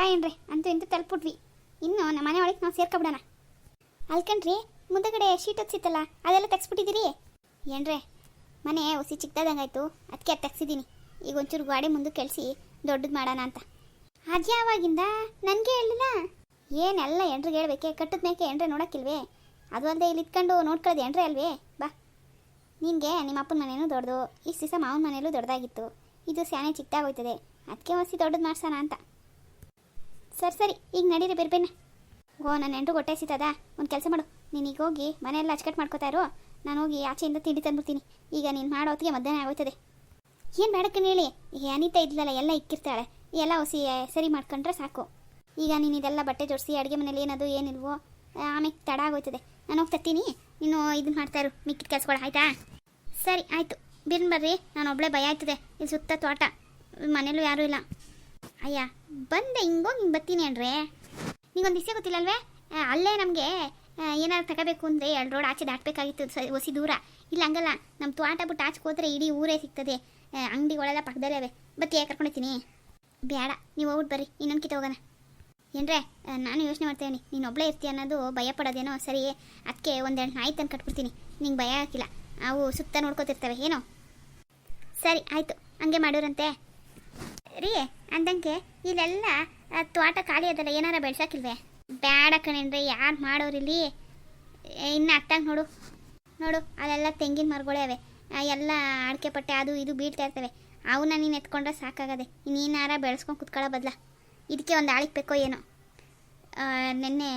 ಬಾ ಏನ್ರಿ ಅಂತೂ ಇಂತೂ ತಲುಪಿಟ್ವಿ. ಇನ್ನು ನಮ್ಮ ಮನೆ ಒಳಗೆ ನಾವು ಸೇರ್ಕೊಬಿಡೋಣ. ಅಲ್ಕಣ್ರಿ ಮುಂದಗಡೆ ಶೀಟ್ ಹಚ್ಚಿತ್ತಲ್ಲ, ಅದೆಲ್ಲ ತೆಗ್ಸ್ಬಿಟ್ಟಿದ್ದೀರಿ? ಏನ್ರೆ, ಮನೆ ಹುಸಿ ಚಿಕ್ಕದಾದಂಗಾಯ್ತು ಅದಕ್ಕೆ ಅದು ತೆಗ್ಸಿದ್ದೀನಿ. ಈಗ ಒಂಚೂರು ಗಾಡಿ ಮುಂದೆ ಕೆಲಸಿ ದೊಡ್ಡದು ಮಾಡೋಣ ಅಂತ. ಅಜ್ಜಿ ಯಾವಾಗಿಂದ ನನಗೆ ಹೇಳಿಲ್ಲ. ಏನೆಲ್ಲ ಎಂಡ್ರಿಗೆ ಹೇಳ್ಬೇಕೆ? ಕಟ್ಟದ ಮೇಕೆ ಎಂಡ್ರೆ ನೋಡೋಕ್ಕಿಲ್ವೇ? ಅದು ಅಲ್ಲದೆ ಇಲ್ಲಿ ಇಟ್ಕೊಂಡು ನೋಡ್ಕೊಳ್ಳೋದು ಎಂಡ್ರೆ ಅಲ್ವೇ? ಬಾ. ನಿನಗೆ ನಿಮ್ಮ ಅಪ್ಪನ ಮನೇನೂ ದೊಡ್ಡದು. ಇಷ್ಟು ದಿವಸ ಮಾವನ ಮನೇಲೂ ದೊಡ್ಡದಾಗಿತ್ತು ಇದು ಸ್ಯಾನೆ ಚಿಕ್ಕದಾಗೋಯ್ತದೆ ಅದಕ್ಕೆ ಹೊಸಿ ದೊಡ್ಡದು ಮಾಡ್ಸೋಣ ಅಂತ. ಸರಿ ಸರಿ, ಈಗ ನಡೀರಿ, ಬೇರೆ ಓ ನನ್ನ ಎಂಟು ಹೊಟ್ಟೆ ಸಿತದ ಒಂದು ಕೆಲಸ ಮಾಡು. ನೀನು ಈಗ ಹೋಗಿ ಮನೆಯೆಲ್ಲ ಅಚ್ಚಕಟ್ಟು ಮಾಡ್ಕೋತಾ ಇರೋ. ನಾನು ಹೋಗಿ ಆಚೆಯಿಂದ ತಿಂಡಿ ತಂದ್ಬಿಡ್ತೀನಿ. ಈಗ ನೀನು ಮಾಡೋ ಹೊತ್ತಿಗೆ ಮಧ್ಯಾಹ್ನ ಆಗೋಯ್ತದೆ. ಏನು ಬೇಡಕ್ಕೆ ಹೇಳಿ? ಈಗ ಅನಿತಾ ಇದ್ಲಲ್ಲ, ಎಲ್ಲ ಇಕ್ಕಿರ್ತಾಳೆ. ಎಲ್ಲ ಹೊಸಿ ಸರಿ ಮಾಡ್ಕೊಂಡ್ರೆ ಸಾಕು. ಈಗ ನೀನು ಇದೆಲ್ಲ ಬಟ್ಟೆ ಜೋಡಿಸಿ, ಅಡುಗೆ ಮನೇಲಿ ಏನದು, ಏನಿಲ್ವೋ ಆಮೇಲೆ ತಡ ಆಗೋಯ್ತದೆ. ನಾನು ಹೋಗಿ ತತ್ತೀನಿ ನೀನು ಇದನ್ನ ಇರು. ಮಿಕ್ಕಿದ ಕೆಲ್ಸಗಳು, ಆಯ್ತಾ? ಸರಿ, ಆಯಿತು. ಬಿರ್ನ್ ಬರ್ರಿ. ನಾನು ಒಬ್ಬಳೇ ಭಯ ಆಯ್ತದೆ. ಇಲ್ಲಿ ಸುತ್ತ ತೋಟ. ಮನೇಲೂ ಯಾರೂ ಇಲ್ಲ. ಅಯ್ಯ, ಬಂದೆ ಹಿಂಗೋಗಿ ಹಿಂಗೆ ಬರ್ತೀನಿ ನಿಂಗೆ ನಿಗೊಂದು ದಿವಸ ಗೊತ್ತಿಲ್ಲಲ್ವೇ? ಅಲ್ಲೇ ನಮಗೆ ಏನಾದ್ರು ತಗೋಬೇಕು ಅಂದರೆ ಎರಡು ರೋಡ್ ಆಚೆ ದಾಟಬೇಕಾಗಿತ್ತು ಸ ಹೊಸಿ ದೂರ. ಇಲ್ಲ ಹಂಗಲ್ಲ ನಮ್ಮ ತೋಟ ಬಿಟ್ಟು ಆಚೆ ಹೋದ್ರೆ ಇಡೀ ಊರೇ ಸಿಗ್ತದೆ. ಅಂಗಡಿಗಳೆಲ್ಲ ಪಕ್ಕದಲ್ಲೇ ಅವೆ ಬತ್ತಿ ಕರ್ಕೊಂಡೋಗ್ತೀನಿ ಬೇಡ ನೀವು ಹೋಗ್ಬಿಟ್ಟು ಬರ್ರಿ, ಇನ್ನೊಂದು ಕಿತ್ತ ಹೋಗೋಣ. ಏನ್ರೆ ನಾನು ಯೋಚನೆ ಮಾಡ್ತೇನೆ, ನೀನು ಒಬ್ಬಳೇ ಇರ್ತೀಯ ಅನ್ನೋದು ಭಯ ಪಡೋದೇನೋ ಸರಿ ಅದಕ್ಕೆ ಒಂದೆರಡು ನಾಯಿ ತಂದು ಕಟ್ಬಿಡ್ತೀನಿ. ನಿಂಗೆ ಭಯ ಹಾಕಿಲ್ಲ, ಅವು ಸುತ್ತ ನೋಡ್ಕೋತಿರ್ತವೆ, ಏನೋ? ಸರಿ, ಆಯಿತು, ಹಂಗೆ ಮಾಡೋರಂತೆ. ರೀ, ಅಂದಂಗೆ ಇಲ್ಲೆಲ್ಲ ತೋಟ ಖಾಲಿ ಅದಲ್ಲ, ಏನಾರ ಬೆಳ್ಸಕ್ಕಿಲ್ವೇ ಬೇಡ ಕಣೇನ್ರಿ ಯಾರು ಮಾಡೋರಿಲ್ಲಿ? ಇನ್ನು ಅತ್ತಾಗ ನೋಡು. ನೋಡು, ಅಲ್ಲೆಲ್ಲ ತೆಂಗಿನ ಮರಗಳೇ ಅವೆ. ಎಲ್ಲ ಅಡಿಕೆ ಪಟ್ಟೆ, ಅದು ಇದು ಬೀಳ್ತಾ ಇರ್ತವೆ. ಅವನ್ನ ನೀನು ಎತ್ಕೊಂಡ್ರೆ ಸಾಕಾಗದೆ. ನೀನಾರ ಬೆಳೆಸ್ಕೊಂಡು ಕುತ್ಕೊಳ್ಳೋ ಬದಲ. ಇದಕ್ಕೆ ಒಂದು ಆಳಿಗೆ ಬೇಕೋ ಏನೋ. ನೆನ್ನೆ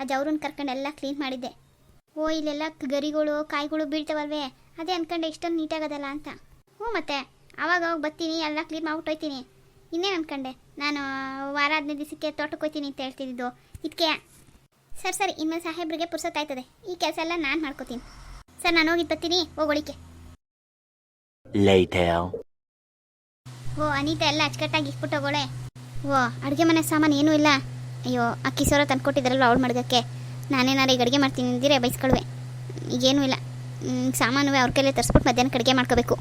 ಆ ಜವ್ರನ್ನ ಕರ್ಕೊಂಡು ಎಲ್ಲ ಕ್ಲೀನ್ ಮಾಡಿದ್ದೆ. ಓ, ಇಲ್ಲೆಲ್ಲ ಗರಿಗಳು, ಕಾಯಿಗಳು ಬೀಳ್ತಾವಲ್ವೇ? ಅದೇ ಅನ್ಕೊಂಡೆ ಇಷ್ಟೊಂದು ನೀಟಾಗದಲ್ಲ ಅಂತ. ಹ್ಞೂ ಮತ್ತೆ, ಅವಾಗ ಅವಾಗ ಬರ್ತೀನಿ ಎಲ್ಲ ಕ್ಲೀನ್ ಮಾಡ್ಬಿಟ್ಟು ಹೋಯ್ತೀನಿ. ಇನ್ನೇನು ಅನ್ಕೊಂಡೆ? ನಾನು ವಾರ ಹದಿನೈದು ದಿವಸಕ್ಕೆ ತೋಟಕ್ಕೆ ಹೋಗ್ತೀನಿ ಅಂತ ಹೇಳ್ತಿದ್ದು. ಇದಕ್ಕೆ ಸರ್ ಸರಿ ಇನ್ಮೇಲೆ ಸಾಹೇಬ್ರಿಗೆ ಪುರ್ಸೊತ್ತಾಯ್ತದೆ ಈ ಕೆಲಸ ಎಲ್ಲ ನಾನು ಮಾಡ್ಕೋತೀನಿ. ಸರ್ ನಾನು ಹೋಗಿದ್ದು ಬರ್ತೀನಿ. ಹೋಗೋಳಿಕೆ. ಓ ಅನಿತಾ ಎಲ್ಲ ಅಚ್ಚುಕಟ್ಟಾಗಿ ಇಟ್ಬಿಟ್ಟು ಹೋಗೋಳೆ ಓ ಅಡುಗೆ ಮನೆ ಸಾಮಾನು ಏನೂ ಇಲ್ಲ. ಅಯ್ಯೋ ಆ ಕಿಸೋರ ತಂದ್ಕೊಟ್ಟಿದ್ದಾರಲ್ಲ ಅವಳು ಮಡ್ಗಕ್ಕೆ. ನಾನೇನಾರು ಈಗ ಅಡುಗೆ ಮಾಡ್ತೀನಿ ಅಂದಿರೆ ಬೈಸ್ಕೊಳ್ವೆ. ಈಗೇನೂ ಇಲ್ಲ. ಸಾಮಾನುವೆ ಅವ್ರ ಕೈಲೇ ತರಿಸ್ಬಿಟ್ಟು ಮಧ್ಯಾಹ್ನಕ್ಕೆ ಅಡುಗೆ ಮಾಡ್ಕೋಬೇಕು.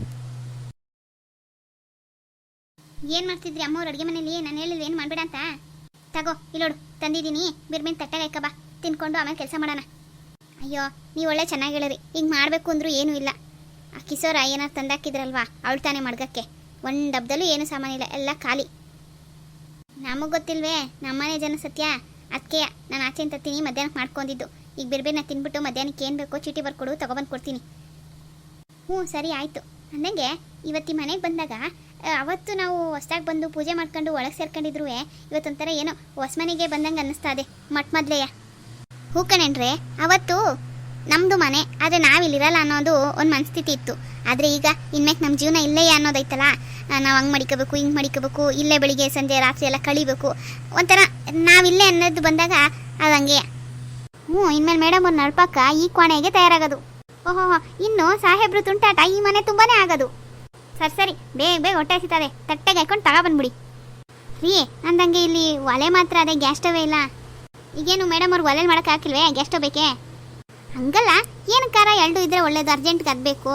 ಏನು ಮಾಡ್ತಿದ್ರಿ ಅಮ್ಮವ್ರ ಅಡುಗೆ ಮನೇಲಿ? ನಾನು ಹೇಳಿಲ್ಲ ಏನು ಮಾಡಬೇಡ ಅಂತ. ತಗೋ ಇಲ್ಲೋಡು ತಂದಿದ್ದೀನಿ. ಬಿರ್ಬಿನ್ ತಟ್ಟೆಗೆ ಬಾ. ತಿನ್ಕೊಂಡು ಆಮೇಲೆ ಕೆಲಸ ಮಾಡೋಣ. ಅಯ್ಯೋ, ನೀವು ಒಳ್ಳೆ ಚೆನ್ನಾಗಿ ಹೇಳಿರಿ ಈಗ ಮಾಡಬೇಕು ಅಂದ್ರೂ ಏನೂ ಇಲ್ಲ. ಆ ಕಿಸೋರ ಏನಾರು ತಂದಾಕಿದ್ರಲ್ವಾ, ಅವಳು ತಾನೇ ಮಡ್ಗಕ್ಕೆ. ಒಂದು ಡಬ್ದಲ್ಲೂ ಏನು ಸಾಮಾನಿಲ್ಲ ಎಲ್ಲ ಖಾಲಿ. ನಮಗೆ ಗೊತ್ತಿಲ್ವೇ ನಮ್ಮನೆ ಜನ ಸತ್ಯ? ಅದಕ್ಕೆ ನಾನು ಆಚೆ ತತ್ತೀನಿ ಮಧ್ಯಾಹ್ನಕ್ಕೆ ಮಾಡ್ಕೊಂಡಿದ್ದು ಈಗ ಬಿರ್ಬೇನ ತಿನ್ಬಿಟ್ಟು ಮಧ್ಯಾಹ್ನಕ್ಕೆ ಏನು ಬೇಕೋ ಚೀಟಿ ಬರ್ಕೊಡು ತಗೊಬಂದು ಕೊಡ್ತೀನಿ ಹ್ಞೂ, ಸರಿ, ಆಯಿತು. ಅಂದಂಗೆ, ಇವತ್ತಿ ಮನೆಗೆ ಬಂದಾಗ ಅವತ್ತು ನಾವು ಹೊಸ್ದಾಗಿ ಬಂದು ಪೂಜೆ ಮಾಡ್ಕೊಂಡು ಒಳಗೆ ಸೇರ್ಕೊಂಡಿದ್ರು ಇವತ್ತೊಂಥರ ಏನೋ ಹೊಸ ಮನೆಗೆ ಬಂದಂಗೆ ಅನ್ನಿಸ್ತಾ ಇದೆ, ಮಟ್ ಮೊದಲೆಯ. ಹೂ ಕಣೇನ್ರೆ ಅವತ್ತು ನಮ್ಮದು ಮನೆ, ಆದರೆ ನಾವಿಲ್ಲಿರಲ್ಲ ಅನ್ನೋದು ಒಂದು ಮನಸ್ಥಿತಿ ಇತ್ತು. ಆದರೆ ಈಗ ಇನ್ಮೇಲೆ ನಮ್ಮ ಜೀವನ ಇಲ್ಲೇ ಅನ್ನೋದೈತಲ್ಲ? ನಾವು ಹಂಗೆ ಮಡಿಕೋಬೇಕು, ಹಿಂಗೆ ಮಡಿಕೋಬೇಕು, ಇಲ್ಲೇ ಬೆಳಿಗ್ಗೆ, ಸಂಜೆ, ರಾತ್ರಿ ಎಲ್ಲ ಕಳಿಬೇಕು. ಒಂಥರ ನಾವಿಲ್ಲೇ ಅನ್ನೋದು ಬಂದಾಗ ಅದು ಹಂಗೆ ಹ್ಞೂ, ಇನ್ಮೇಲೆ ಮೇಡಮ್ ಅವ್ರು ನಡ್ಪಕ್ಕ ಈ ಕೋಣೆಗೆ ತಯಾರಾಗೋದು. ಓಹೋ ಇನ್ನು ಸಾಹೇಬ್ರು ತುಂಟಾಟ ಈ ಮನೆ ತುಂಬಾ ಆಗೋದು. ಸರಿ ಸರಿ. ಬೇಗ ಬೇಗ ಹೊಟ್ಟೆ ಹಸಿತದೆ ತಟ್ಟೆಗೆ ಹಾಕೊಂಡು ತಗೊಬಂದ್ಬಿಡಿ ರೀ ಅಂದಂಗೆ ಇಲ್ಲಿ ಒಲೆ ಮಾತ್ರ ಅದೇ ಗ್ಯಾಸ್ ಸ್ಟವೇ ಇಲ್ಲ. ಈಗೇನು ಮೇಡಮ್ ಅವ್ರಿಗೆ ಒಲೆಲಿ ಮಾಡಕ್ಕೆ ಹಾಕಿಲ್ವೇ? ಗ್ಯಾಸ್ ಸ್ಟವ್ ಬೇಕೇ? ಹಂಗಲ್ಲ. ಏನು ಖಾರ? ಎರಡು ಇದ್ರೆ ಒಳ್ಳೇದು. ಅರ್ಜೆಂಟ್ಗೆ ಅದ್ಬೇಕು.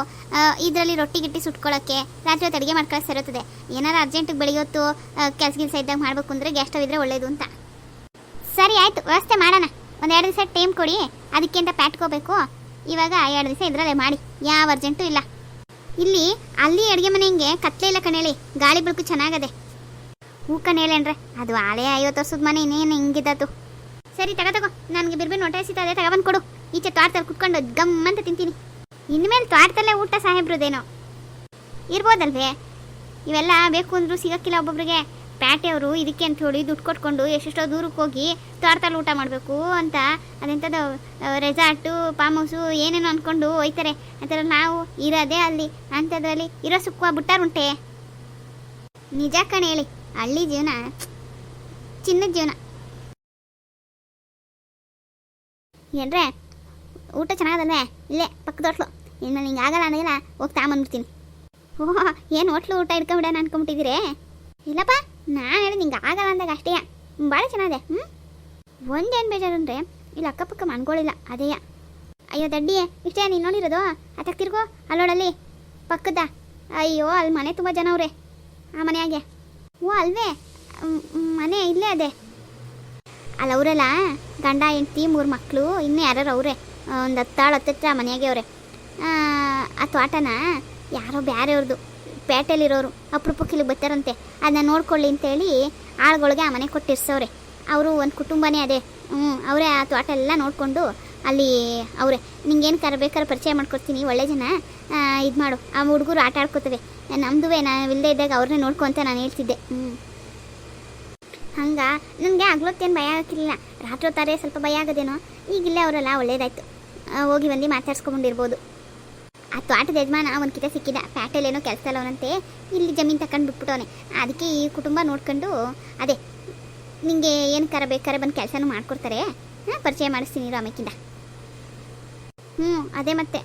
ಇದರಲ್ಲಿ ರೊಟ್ಟಿ ಗಿಟ್ಟಿ ಸುಟ್ಕೊಳ್ಳೋಕ್ಕೆ ರಾತ್ರಿ ಹೊತ್ತು ಅಡುಗೆ ಮಾಡ್ಕೊಳಕ್ಕೆ ಸೇರುತ್ತದೆ ಏನಾರು ಅರ್ಜೆಂಟಿಗೆ ಬೆಳಿಗ್ಗೆ ಹೊತ್ತು ಕೆಲಸ ಗಿಲ್ಸ ಇದ್ದಾಗ ಮಾಡಬೇಕು ಅಂದರೆ ಗ್ಯಾಸ್ ಸ್ಟವ್ ಇದ್ರೆ ಒಳ್ಳೇದು ಅಂತ. ಸರಿ, ಆಯಿತು. ವ್ಯವಸ್ಥೆ ಮಾಡೋಣ. ಒಂದು ಎರಡು ದಿವಸ ಟೈಮ್ ಕೊಡಿ. ಅದಕ್ಕೆ ಅಂತ ಪ್ಯಾಟ್ಕೋಬೇಕು. ಇವಾಗ ಎರಡು ದಿವಸ ಇದರಲ್ಲೇ ಮಾಡಿ. ಯಾವ ಅರ್ಜೆಂಟು ಇಲ್ಲ. ಇಲ್ಲಿ ಅಲ್ಲಿ ಅಡುಗೆ ಮನೆ ಹಿಂಗೆ ಕತ್ಲೆ ಇಲ್ಲ ಕಣೇಳಿ ಗಾಳಿ ಬೆಳಕು ಚೆನ್ನಾಗದೆ. ಹೂ ಕಣೇಳೇನ್ರೆ ಅದು ಹಳೆ ಐವತ್ತು ವರ್ಷದ ಮನೆ ಇನ್ನೇನು ಹಿಂಗಿದ್ದದು ಸರಿ, ತಗೋ ತಗೋ. ನನಗೆ ಬಿರ್ಬಿನ್ ಹೊಟ್ಟೆ ಹಸಿತದೆ ತಗೊಬಂದು ಕೊಡು. ಈಚೆ ತಲೆ ಕುತ್ಕೊಂಡು ಗಮ್ ಅಂತ ತಿಂತೀನಿ. ಇನ್ಮೇಲೆ ತಲೆ ಊಟ ಸಾಹೇಬ್ರದೇನೋ. ಇರ್ಬೋದಲ್ವೇ? ಇವೆಲ್ಲ ಬೇಕು ಅಂದ್ರೂ ಸಿಗಕ್ಕಿಲ್ಲ ಒಬ್ಬೊಬ್ರಿಗೆ. ಪ್ಯಾಟೆಯವರು ಇದಕ್ಕೆ ಅಂತ ಹೇಳಿ ದುಡ್ಡು ಕೊಟ್ಕೊಂಡು ಎಷ್ಟೆಷ್ಟೋ ದೂರಕ್ಕೆ ಹೋಗಿ ತೋಟದಲ್ಲಿ ಊಟ ಮಾಡಬೇಕು ಅಂತ, ಅದೆಂಥದ್ದು ರೆಸಾರ್ಟು ಫಾರ್ಮ್ ಹೌಸು ಏನೇನೋ ಅಂದ್ಕೊಂಡು ಹೋಯ್ತಾರೆ. ಅಂತಾರೆ ನಾವು ಇರೋದೇ ಅಲ್ಲಿ. ಅಂಥದ್ರಲ್ಲಿ ಇರೋ ಸುಖ ಬಿಟ್ಟಾರುಂಟೆ. ನಿಜ ಕಣೆ ಹೇಳಿ. ಹಳ್ಳಿ ಜೀವನ ಚಿನ್ನದ ಜೀವನ. ಏನ್ರೆ, ಊಟ ಚೆನ್ನಾಗದಲ್ವೇ? ಇಲ್ಲೇ, ಪಕ್ಕದ ಹೋಟ್ಲು. ಇನ್ನು ನಿಂಗೆ ಆಗಲ್ಲ ಅನ್ನೋದಿಲ್ಲ ಹೋಗಿ ತಾಂಬಂದ್ಬಿಡ್ತೀನಿ ಓಹ್, ಏನು ಹೋಟ್ಲು ಊಟ ಇಟ್ಕೊಂಬಿಡೋಣ ಅನ್ಕೊಂಬಿಟ್ಟಿದ್ದೀರೇ? ಇಲ್ಲಪ್ಪ. ನಾನು ಹೇಳಿ ನಿಂಗೆ ಆಗಲ್ಲ ಅಂದಾಗ ಅಷ್ಟೇ ಭಾಳ ಚೆನ್ನಾಗಿದೆ ಹ್ಞೂ ಒಂದೇನು ಬೇಜಾರು ಅಂದರೆ, ಇಲ್ಲಿ ಅಕ್ಕಪಕ್ಕ ಮನ್ಗಳಿಲ್ಲ, ಅದೇಯ. ಅಯ್ಯೋ, ದಡ್ಡಿಯೇ, ಇಷ್ಟೇ, ನೀನು ನೋಡಿರೋದು? ಅದಕ್ಕೆ ತಿರ್ಗೋ, ಅಲ್ಲೋಡಲ್ಲಿ. ಪಕ್ಕದ. ಅಯ್ಯೋ ಅಲ್ಲಿ ಮನೆ ತುಂಬ ಜನ ಅವ್ರೆ. ಆ ಮನೆಯಾಗೆ ಓ, ಅಲ್ವೇ? ಮನೆ ಇಲ್ಲೇ ಅದೇ. ಅಲ್ಲ ಅವರೆಲ್ಲ ಗಂಡ, ಹೆಂಡ್ತಿ, ಮೂರು ಮಕ್ಕಳು ಇನ್ನೂ ಯಾರು ಅವರೇ. ಒಂದು ಹತ್ತಾಳು ಹತ್ತತ್ರ ಮನೆಯಾಗೆ ಅವರೇ. ಆ ತೋಟನ? ಯಾರೋ ಬೇರೆಯವ್ರದ್ದು ಪೇಟೆಲಿರೋರು ಅಪರೂಪಕ್ಕೆ ಇಲ್ಲಿ ಬರ್ತಾರಂತೆ. ಅದನ್ನ ನೋಡ್ಕೊಳ್ಳಿ ಅಂತೇಳಿ ಆಳುಗಳಿಗೆ ಆ ಮನೆ ಕೊಟ್ಟಿರ್ಸವ್ರೆ. ಅವರು ಒಂದು ಕುಟುಂಬನೇ ಅದೇ. ಹ್ಞೂ ಅವರೇ ಆ ತೋಟ ಎಲ್ಲ ನೋಡಿಕೊಂಡು ಅಲ್ಲಿ ಅವರೇ, ನಿಂಗೇನು ಕರ ಬೇಕಾದ್ರೆ ಪರಿಚಯ ಮಾಡ್ಕೊಡ್ತೀನಿ, ಒಳ್ಳೆ ಜನ ಇದು ಮಾಡು. ಆ ಹುಡುಗರು ಆಟ ಆಡ್ಕೋತವೆ. ನಮ್ಮದುವೆ ನಾನು ಇಲ್ಲದೆ ಇದ್ದಾಗ ಅವ್ರನ್ನೇ ನೋಡ್ಕೊ ಅಂತ ನಾನು ಹೇಳ್ತಿದ್ದೆ. ಹ್ಞೂ ಹಂಗ, ನನಗೆ ಆಗ್ಲೊತ್ತೇನು ಭಯ ಆಗಿರಲಿಲ್ಲ ರಾತ್ರಿ ಹೊತ್ತಾರೆ ಸ್ವಲ್ಪ ಭಯ ಆಗೋದೇನೋ. ಈಗಿಲ್ಲೇ ಅವರೆಲ್ಲ ಒಳ್ಳೇದಾಯ್ತು. ಹೋಗಿ ಬಂದು ಮಾತಾಡ್ಸ್ಕೊಂಬಂದಿರ್ಬೋದು ಆ ತೋಟದ ಯಜಮಾನ ಒಂದು ಕಿತ ಸಿಕ್ಕಿದ. ಏನೋ ಕೆಲಸ ಅವನಂತೆ. ಇಲ್ಲಿ ಜಮೀನು ತಕೊಂಡು ಬಿಟ್ಬಿಟ್ಟವನೆ. ಅದಕ್ಕೆ ಈ ಕುಟುಂಬ ನೋಡ್ಕೊಂಡು, ಅದೇ ನಿಮಗೆ ಏನು ಕರ ಬೇಕಾರೆ ಬಂದು ಕೆಲಸನೂ ಮಾಡ್ಕೊಡ್ತಾರೆ. ಹಾಂ, ಪರಿಚಯ ಮಾಡಿಸ್ತೀನಿ ರಾಮಕ್ಕಿಂದ ಹ್ಞೂ ಅದೇ ಮತ್ತೆ.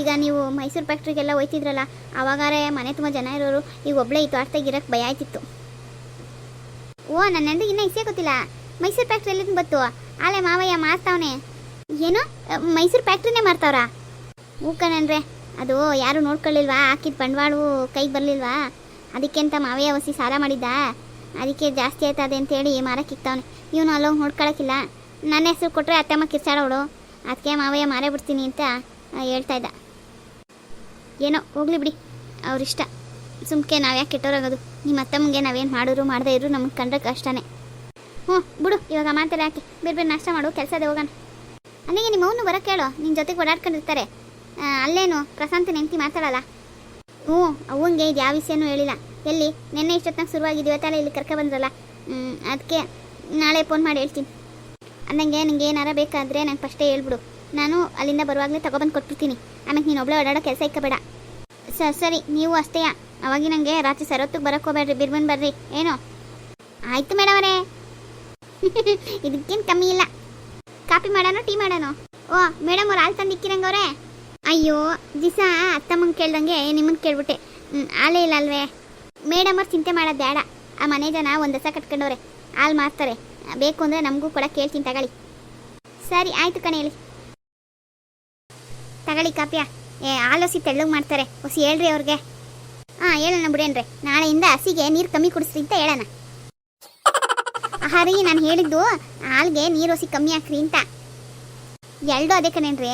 ಈಗ ನೀವು ಮೈಸೂರು ಫ್ಯಾಕ್ಟ್ರಿಗೆಲ್ಲ ಹೋಯ್ತಿದ್ರಲ್ಲ, ಅವಾಗಾರೆ ಮನೆ ತುಂಬ ಜನ ಇರೋರು, ಈಗ ಒಬ್ಳೆ ಈ ತೋಟದಾಗ ಇರೋಕ್ಕೆ ಭಯ ಆಯ್ತಿತ್ತು. ಓ ನನ್ನ ಹೆಂಡಿಗೆ ಇನ್ನೂ ಇಸೇ ಗೊತ್ತಿಲ್ಲ. ಮೈಸೂರು ಫ್ಯಾಕ್ಟ್ರಿ ಎಲ್ಲಿಂದ ಬತ್ತು ಆಲೆ ಮಾವಯ್ಯ ಮಾರ್ತಾವನೆ. ಏನು ಮೈಸೂರು ಫ್ಯಾಕ್ಟ್ರಿನೇ ಮಾರ್ತಾವ್ರಾ? ಹೂ ಕಣನ್ರೆ ಅದು ಯಾರು ನೋಡ್ಕೊಳ್ಳಿಲ್ವಾ? ಹಾಕಿದ ಬಂಡವಾಳವು ಕೈಗೆ ಬರಲಿಲ್ವಾ? ಅದಕ್ಕೆ ಅಂತ ಮಾವೆಯ ಹೊಸಿ ಸಾಲ ಮಾಡಿದ್ದ? ಅದಕ್ಕೆ ಜಾಸ್ತಿ ಆಯ್ತದೆ ಅಂತೇಳಿ ಮಾರಕ್ಕೆ ಇಕ್ತಾವನೆ. ಇವನು ಅಲ್ಲೋಗಿ ನೋಡ್ಕೊಳಕ್ಕಿಲ್ಲ ನನ್ನ ಹೆಸರು ಕೊಟ್ಟರೆ ಅತ್ತಮ್ಮ ಕಿರ್ಚಾಡೋಳು. ಅದಕ್ಕೆ ಮಾವಯ್ಯ ಮಾರೇ ಬಿಡ್ತೀನಿ ಅಂತ ಹೇಳ್ತಾ ಇದ್ದ. ಏನೋ, ಹೋಗ್ಲಿ ಬಿಡಿ. ಅವ್ರಿಷ್ಟ. ಸುಮ್ಕೆ ನಾವು ಯಾಕೆ ಕೆಟ್ಟೋರಾಗೋದು. ನಿಮ್ಮ ಅತ್ತಮ್ಮಗೆ ನಾವೇನು ಮಾಡಿದ್ರು ಮಾಡದೇ ಇದ್ರು ನಮ್ಗೆ ಕಂಡ್ರೆ ಕಷ್ಟನೇ ಹ್ಞೂ, ಬಿಡು. ಇವಾಗ ಮಾತಾಡ ಹಾಕಿ. ಬೇರೆ ಬೇರೆ ನಾಷ್ಟ ಮಾಡು. ಕೆಲಸದೇ ಹೋಗೋಣ. ಅಲ್ಲಿಗೆ ನಿಮ್ಮ ಅವನು ಬರೋಕ್ಕೆ ಹೇಳು ನಿನ್ನ ಜೊತೆಗೆ ಓಡಾಡ್ಕೊಂಡಿರ್ತಾರೆ. ಅಲ್ಲೇನು? ಪ್ರಶಾಂತ್ ನೆಂತಿ ಮಾತಾಡಲ್ಲ? ಹ್ಞೂ, ಅವಂಗೆ ಇದು ಯಾವ ವಿಷಯನೂ ಹೇಳಿಲ್ಲ. ಎಲ್ಲಿ? ನಿನ್ನೆ ಇಷ್ಟೊತ್ತಿನಾಗ ಶುರುವಾಗಿದ್ದು ಇವತ್ತಲ್ಲ ಇಲ್ಲಿ ಕರ್ಕ ಬಂದ್ರಲ್ಲ? ಅದಕ್ಕೆ ನಾಳೆ ಫೋನ್ ಮಾಡಿ ಹೇಳ್ತೀನಿ. ಅಂದಂಗೆ ನಿಂಗೆ ಏನಾರ ಬೇಕಾದರೆ ನಂಗೆ ಫಸ್ಟೇ ಹೇಳ್ಬಿಡು. ನಾನು ಅಲ್ಲಿಂದ ಬರುವಾಗಲೇ ತಗೊಬಂದು ಕೊಟ್ಬಿಡ್ತೀನಿ. ಆಮೇಲೆ ನೀನು ಒಬ್ಳೆ ಓಡಾಡೋ ಕೆಲಸ ಇಕ್ಕಬೇಡ. ಸರ್ ಸರಿ, ನೀವು ಅಷ್ಟೇ ಅವಾಗಿ ನನಗೆ ರಾತ್ರಿ ಸರೊತ್ತಿಗೆ ಬರೋಕ್ಕೆ ಹೋಗ್ಬೇಡ್ರಿ, ಬಿರ್ಬನ್ ಬರ್ರಿ. ಏನೋ? ಆಯಿತು ಮೇಡಮ್ ಅವರೇ ಇದಕ್ಕೇನು ಕಮ್ಮಿ ಇಲ್ಲ. ಕಾಪಿ ಮಾಡೋಣ ಟೀ ಮಾಡೋಣ ಓ, ಮೇಡಮ್ ಅವ್ರು ಹಾಲು ಇಕ್ಕಿರಂಗವ್ರೆ ಅಯ್ಯೋ, ದಿಸ ಅತ್ತಮ್ಮಂಗೆ ಕೇಳ್ದಂಗೆ ನಿಮ್ಮನ್ನು ಕೇಳ್ಬಿಟ್ಟೆ. ಹಾಲೇ ಇಲ್ಲ ಅಲ್ವೇ? ಮೇಡಮ್ ಅವ್ರು ಚಿಂತೆ ಮಾಡೋದು ಬೇಡ. ಆ ಮನೆ ಜನ ಒಂದು ದಸ ಕಟ್ಕೊಂಡವ್ರೆ. ಹಾಲು ಮಾರ್ತಾರೆ. ಬೇಕು ಅಂದರೆ ನಮಗೂ ಕೂಡ ಕೇಳ್ತೀನಿ, ತಗೊಳ್ಳಿ. ಸರಿ, ಆಯಿತು ಕಣೆ ಹೇಳಿ. ತಗೊಳ್ಳಿ ಕಾಪ್ಯ ಏ, ಹಾಲು ಹಸಿ ತೆಳ್ಳಗೆ ಮಾಡ್ತಾರೆ. ಹೊಸಿ ಹೇಳ್ರಿ ಅವ್ರಿಗೆ. ಹಾಂ, ಹೇಳೋಣ ಬಿಡೇನ್ರಿ ನಾಳೆಯಿಂದ ಹಸಿಗೆ ನೀರು ಕಮ್ಮಿ ಕುಡಿಸ್ರಿ ಅಂತ ಹೇಳೋಣ. ಹರಿ ನಾನು ಹೇಳಿದ್ದು ಹಾಲ್ಗೆ ನೀರು ಹಸಿ ಕಮ್ಮಿ ಹಾಕ್ರಿ ಅಂತ. ಎರಡು ಅದೇ ಕಣೇನ್ರಿ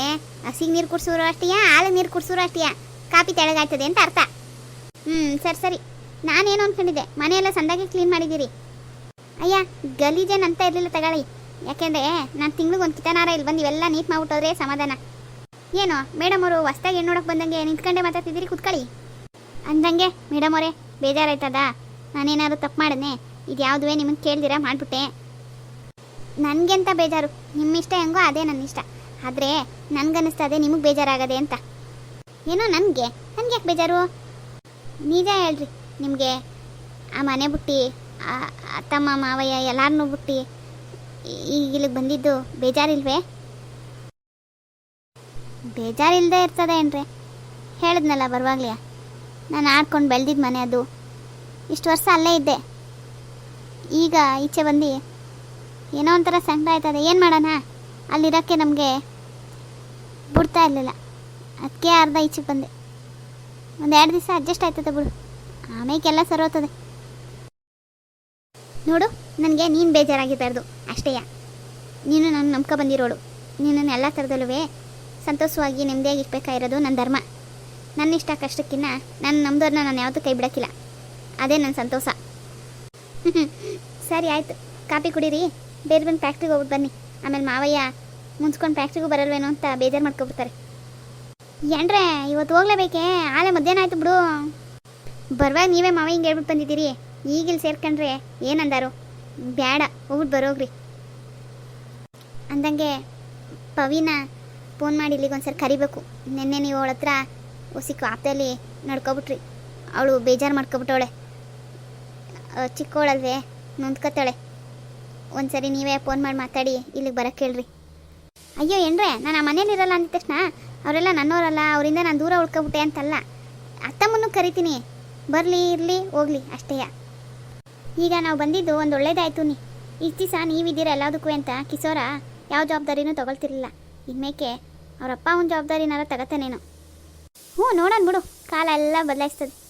ಹಸಿಗೆ ನೀರು ಕುಡ್ಸೋರು ಅಷ್ಟೆಯಾ ಹಾಲು ನೀರು ಕುಡ್ಸೋರು ಅಷ್ಟೇಯಾ ಕಾಪಿ ತೆಳಗಾಯ್ತದೆ ಅಂತ ಅರ್ಥ. ಹ್ಞೂ ಸರಿ ಸರಿ. ನಾನೇನು ಅನ್ಕೊಂಡಿದ್ದೆ? ಮನೆಯೆಲ್ಲ ಸಂದಾಗೆ ಕ್ಲೀನ್ ಮಾಡಿದ್ದೀರಿ. ಅಯ್ಯ, ಗಲೀಜೇನು ಅಂತ ಇರಲಿಲ್ಲ ತಗೊಳ್ಳಿ. ಯಾಕೆಂದ್ರೆ ನಾನು ತಿಂಗ್ಳಿಗೆ ಒಂದು ಕಿತನಾರ ಇಲ್ಲಿ ಬಂದು ಇವೆಲ್ಲ ನೀಟ್ ಮಾಡ್ಬಿಟ್ಟೋದ್ರೆ ಸಮಾಧಾನ. ಏನು, ಮೇಡಮ್ ಅವರು ಹೊಸ್ದಾಗಿ ಹೆಣ್ಣು ಬಂದಂಗೆ ನಿಂತ್ಕೊಂಡೆ ಮಾತಾಡ್ತಿದ್ದೀರಿ, ಕುತ್ಕೊಳ್ಳಿ. ಅಂದಂಗೆ, ಮೇಡಮ್ ಅವರೇ, ಬೇಜಾರಾಯ್ತದ? ನಾನೇನಾದ್ರು ತಪ್ಪು ಮಾಡಿದ್ನೆ ಇದು ನಿಮಗೆ ಕೇಳ್ದಿರ, ಮಾಡಿಬಿಟ್ಟೆ. ನನಗೆಂತ ಬೇಜಾರು. ನಿಮ್ಮಿಷ್ಟ ಹೆಂಗೋ ಅದೇ ನನ್ನ ಇಷ್ಟ ಆದರೆ ನನಗನ್ನಿಸ್ತದೆ ನಿಮಗೆ ಬೇಜಾರಾಗದೆ ಅಂತ. ಏನೋ ನನಗೆ? ನನಗೆ ಯಾಕೆ ಬೇಜಾರು? ನಿಜ ಹೇಳ್ರಿ, ನಿಮಗೆ ಆ ಮನೆ ಬಿಟ್ಟು ತಮ್ಮ ಮಾವಯ್ಯ ಎಲ್ಲಾರನ್ನೂ ಬಿಟ್ಟು ಈಗ ಇಲ್ಲಿಗೆ ಬಂದಿದ್ದು ಬೇಜಾರಿಲ್ವೇ? ಬೇಜಾರಿಲ್ಲದೆ ಇರ್ತದೆ ಏನ್ರಿ? ಹೇಳಿದ್ನಲ್ಲ ಬರುವಾಗ್ಲಿಯ ನಾನು ಆಡ್ಕೊಂಡು ಬೆಳೆದಿದ್ದ ಮನೆ ಅದು. ಇಷ್ಟು ವರ್ಷ ಅಲ್ಲೇ ಇದ್ದೆ. ಈಗ ಈಚೆ ಬಂದು ಏನೋ ಒಂಥರ ಸಂಕಟ ಆಯ್ತದೆ. ಏನು ಮಾಡೋಣ? ಅಲ್ಲಿರೋಕ್ಕೆ ನಮಗೆ ಬಿಡ್ತಾ ಇರಲಿಲ್ಲ. ಅದಕ್ಕೆ ಅರ್ಧ ಈಚೆಗೆ ಬಂದೆ. ಒಂದು ಎರಡು ದಿವಸ ಅಡ್ಜಸ್ಟ್ ಆಯ್ತದೆ ಬಿಡು. ಆಮೇಲೆಲ್ಲ ಸರೋತದೆ ನೋಡು, ನನಗೆ ನೀನು ಬೇಜಾರಾಗಿರಬಾರ್ದು. ಅಷ್ಟೇಯ. ನೀನು ನಾನು ನಂಬ್ಕೊ ಬಂದಿರೋಳು. ನೀನು ಎಲ್ಲ ಥರದಲ್ಲೂ ಸಂತೋಷವಾಗಿ ನೆಮ್ಮದಿಯಾಗಿ ಇರಬೇಕಾಗಿರೋದು ನನ್ನ ಧರ್ಮ. ನನ್ನ ಇಷ್ಟ ಕಷ್ಟಕ್ಕಿನ್ನ ನಾನು ನಮ್ಮದವ್ರನ್ನ ನಾನು ಯಾವುದೂ ಕೈ ಬಿಡೋಕ್ಕಿಲ್ಲ. ಅದೇ ನನ್ನ ಸಂತೋಷ. ಸರಿ, ಆಯಿತು. ಕಾಪಿ ಕುಡೀರಿ. ಬೇರೆ ಬಂದು ಫ್ಯಾಕ್ಟ್ರಿಗೆ ಹೋಗ್ಬಿಟ್ಟು ಬನ್ನಿ. ಆಮೇಲೆ ಮಾವಯ್ಯ ಮುನ್ಸ್ಕೊಂಡು ಫ್ಯಾಕ್ಟ್ರಿಗೂ ಬರಲ್ವೇನೋ ಅಂತ ಬೇಜಾರು ಮಾಡ್ಕೊಬಿಡ್ತಾರೆ. ಏನ್ರೆ ಇವತ್ತು ಹೋಗ್ಲೇಬೇಕೆ? ಆಲೆ ಮಧ್ಯಾಹ್ನ ಆಯ್ತು ಬಿಡು. ಬರುವಾಗ ನೀವೇ ಮಾವ ಹಿಂಗೆ ಹೇಳ್ಬಿಟ್ಟು ಬಂದಿದ್ದೀರಿ. ಈಗಿಲ್ಲಿ ಸೇರ್ಕೊಂಡ್ರೆ ಏನಂದಾರು? ಬೇಡ ಹೋಗ್ಬಿಟ್ಟು ಬರೋಗ್ರಿ. ಅಂದಂಗೆ ಪವಿನ ಫೋನ್ ಮಾಡಿ ಇಲ್ಲಿಗೆ ಒಂದ್ಸರಿ ಕರಿಬೇಕು. ನಿನ್ನೆ ನೀವು ಅವಳ ಹತ್ರ ಹೊಸಿ ಆಪ್ತಲ್ಲಿ ನಡ್ಕೊಬಿಟ್ರಿ. ಅವಳು ಬೇಜಾರು ಮಾಡ್ಕೊಬಿಟ್ಟವಳೆ. ಚಿಕ್ಕವಳಲ್ವೇ ನೊಂದ್ಕೊತಾಳೆ. ಒಂದ್ಸರಿ ನೀವೇ ಫೋನ್ ಮಾಡಿ ಮಾತಾಡಿ, ಇಲ್ಲಿಗೆ ಬರಕ್ಕೆ ಹೇಳ್ರಿ. ಅಯ್ಯೋ, ಏನ್ರೆ, ನಾನು ಆ ಮನೇಲಿರಲ್ಲ ಅಂದ ತಕ್ಷಣ ಅವರೆಲ್ಲ ನನ್ನೋರಲ್ಲ, ಅವರಿಂದ ನಾನು ದೂರ ಉಳ್ಕೊಬಿಟ್ಟೆ ಅಂತಲ್ಲ. ಅತ್ತಮ್ಮನ್ನು ಕರಿತೀನಿ. ಬರಲಿ, ಇರಲಿ, ಹೋಗ್ಲಿ, ಅಷ್ಟೇಯ. ಈಗ ನಾವು ಬಂದಿದ್ದು ಒಂದು ಒಳ್ಳೇದಾಯ್ತು ನೀ. ಇಷ್ಟು ದಿವಸ ನೀವಿದ್ದೀರ ಎಲ್ಲದಕ್ಕೂ ಅಂತ ಕಿಶೋರ ಯಾವ ಜವಾಬ್ದಾರಿನೂ ತಗೊಳ್ತಿರ್ಲಿಲ್ಲ. ಇನ್ಮೇಕೆ ಅವರಪ್ಪ ಅವನ ಜವಾಬ್ದಾರಿನಾರ ತಗತಾನೇನೋ. ಹ್ಞೂ, ನೋಡೋಣ ಬಿಡು. ಕಾಲ ಎಲ್ಲ ಬದಲಾಯಿಸ್ತದೆ.